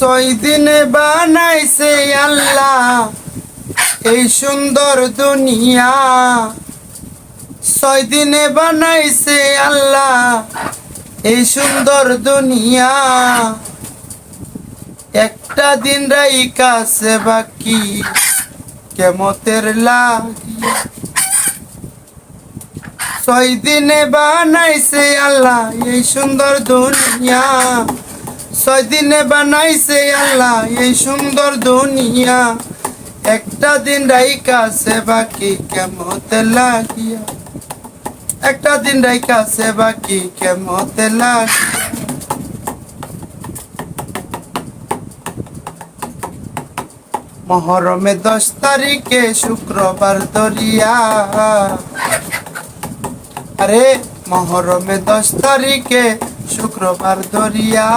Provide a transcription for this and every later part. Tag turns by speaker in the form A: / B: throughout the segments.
A: ছয় দিনে বানাইছে আল্লাহ। এই সুন্দর দুনিয়া। ছয় দিনে বানাইছে আল্লাহ। এই সুন্দর দুনিয়া। একটা দিন রাই কাছে বাকি। কেমতের লাগিয়া ছয় দিনে বানাইছে আল্লাহ এই সুন্দর দুনিয়া। ছয় দিনে বানাইছে আল্লাহ এই সুন্দর দুনিয়া। একটা দিন রাইকাছে বাকি কেমতে লাগিয়া। একটা দিন রাইকাছে বাকি কেমতে লাগিয়া। মহরমে দশ তারিখে শুক্রবার দরিয়া। আরে, মহরমে দশ তারিখে শুক্রবার দরিয়া।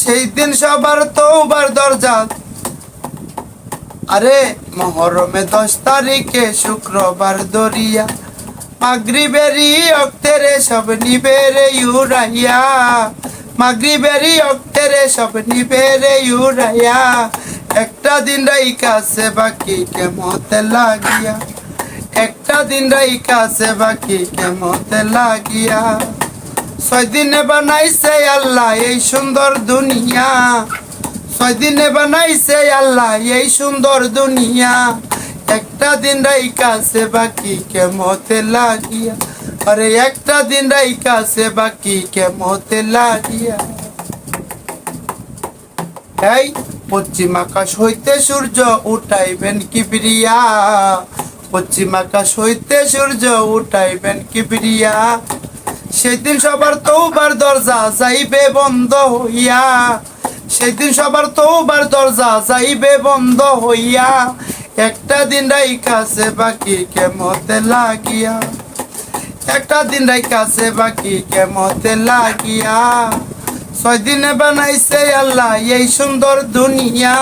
A: সেই দিন সবার তৌবার দরজা। আরে, মহরমে দশ তারিখে শুক্রবার দরিয়া মাগরিবেরি অক্তেরে সব নিবেরে ইউরাইয়া। মাগরিবেরি অক্তেরে সব নিবেরে ইউরাইয়া। একটা দিন রাই কাছে বাকি কেমতে লাগিয়া। একটা দিন রাই কাছে বাকি কেমতে লাগিয়া। ছয় দিনে বানাইছে আল্লাহ এই সুন্দর দুনিয়া। ছয় দিনে বানাইছে আল্লাহ এই সুন্দর দুনিয়া। একটা দিন রাই কাছে বাকি কেমতে লাগিয়া। আরে একটা দিন রাই কাছে বাকি কেমতে লাগিয়া। এই পশ্চিম আকাশ হইতে সূর্য উঠাইবেন কিবরিয়া। পশ্চিম আকাশ হইতে সূর্য উঠাইবেন কিবরিয়া। সেদিন সবার তৌবার দরজা যাইবে বন্ধ হইয়া। সেদিন সবার তৌবার দরজা যাইবে বন্ধ হইয়া। একটা দিন রাই কাছে বাকি কেমতে লাগিয়া। একটা দিন রাই কাছে বাকি কেমতে লাগিয়া। ছয় দিনে বানাইছে আল্লাহ এই সুন্দর দুনিয়া।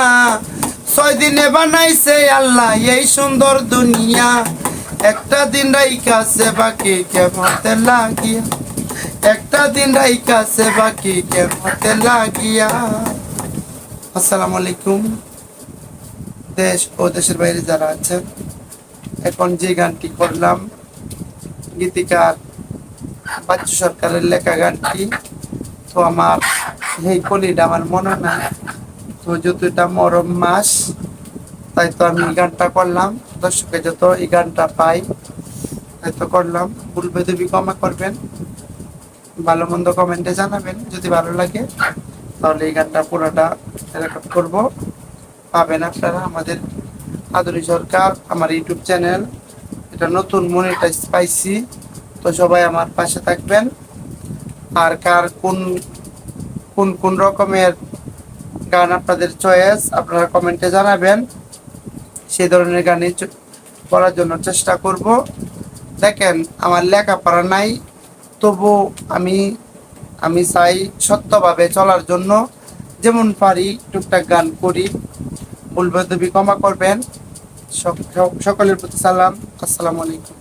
A: ছয় দিনে বানাইছে আল্লাহ এই সুন্দর দুনিয়া। একটা দিন রাই কাছে বাকি কেমতে লাগিয়া। একটা দিন রাই কাছে বাকি কেমতে লাগিয়া। আসসালামু আলাইকুম। দেশ ও দেশের বাইরে যারা আছেন, এখন যে গানটি করলাম, গীতিকার বাচ্চু সরকারের লেখা গানটি, তো আমার এই কলিটা আমার মনে নাই। তো যত এটা মরম মাস, তাই তো আমি গানটা করলাম। দর্শকে যত এই গানটা পাই, তাই তো করলাম। ভুলবে দেবী, ক্ষমা করবেন। ভালো মন্দ কমেন্টে জানাবেন, যদি ভালো লাগে, তাহলে এই গানটা পুরোটা রেকর্ড করব। পাবেন আপনারা আমাদের আদরি সরকার, আমার ইউটিউব চ্যানেল। এটা নতুন মনিটাইজ পাইছি, তো সবাই আমার পাশে থাকবেন। আর কার কোন কোন কোন রকমের গান আপনাদের চয়েস আপনারা কমেন্টে জানাবেন। সেই ধরনের গানই করার জন্য চেষ্টা করব। দেখেন, আমার লেখাপড়া নাই তবু আমি আমি চাই সত্যভাবে চলার জন্য। যেমন পারি টুকটাক গান করি। বেদবি ক্ষমা করবেন। সক- সক- সকলের প্রতি সালাম। আসসালামু আলাইকুম।